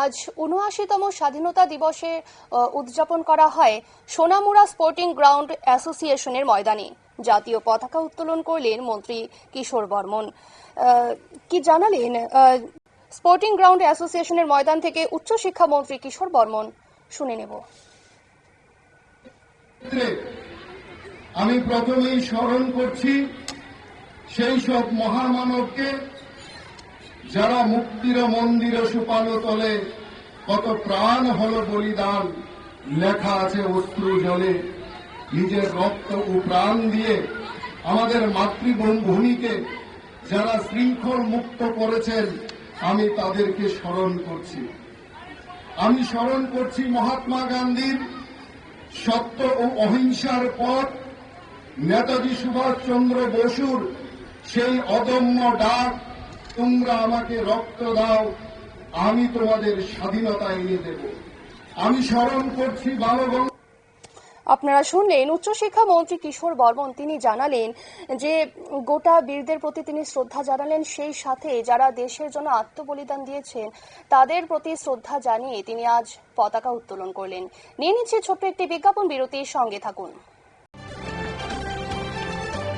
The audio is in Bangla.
আজ উনআশিতম স্বাধীনতা দিবসে উদযাপন করা হয় সোনামুড়া স্পোর্টিং গ্রাউন্ড অ্যাসোসিয়েশনের ময়দানে। জাতীয় পতাকা উত্তোলন করলেন মন্ত্রী কিশোর বর্মন। কি জানালেন স্পোর্টিং গ্রাউন্ড অ্যাসোসিয়েশনের ময়দান থেকে উচ্চশিক্ষা মন্ত্রী কিশোর বর্মন? শুনে নেব। আমি প্রথমেই স্মরণ করছি সেই সব মহামানবকে যারা মুক্তির মন্দির সুপালো তলে, কত প্রাণ হল বলিদান, লেখা আছে অশ্রু জলে। নিজের রক্ত ও প্রাণ দিয়ে আমাদের মাতৃভূমিকে যারা শৃঙ্খল মুক্ত করেছেন, আমি তাদেরকে স্মরণ করছি। আমি স্মরণ করছি মহাত্মা গান্ধীর সত্য ও অহিংসার পথ। নেতাজি সুভাষচন্দ্র বসুর সেই অদম্য ডাক তোমরা আমাকে রক্ত দাও, আমি তোমাদের স্বাধীনতা এনে দেব। আমি স্মরণ করছি বালগঙ্গা আপনারা শুনলেন উচ্চশিক্ষা মন্ত্রী কিশোর বর্মন। তিনি জানালেন যে, গোটা বীরদের প্রতি তিনি শ্রদ্ধা জানালেন। সেই সাথে যারা দেশের জন্য আত্মবলিদান দিয়েছেন, তাদের প্রতি শ্রদ্ধা জানিয়ে তিনি আজ পতাকা উত্তোলন করলেন। নিয়ে নিচ্ছে ছোট্ট একটি বিজ্ঞাপন, বিরতির সঙ্গে থাকুন।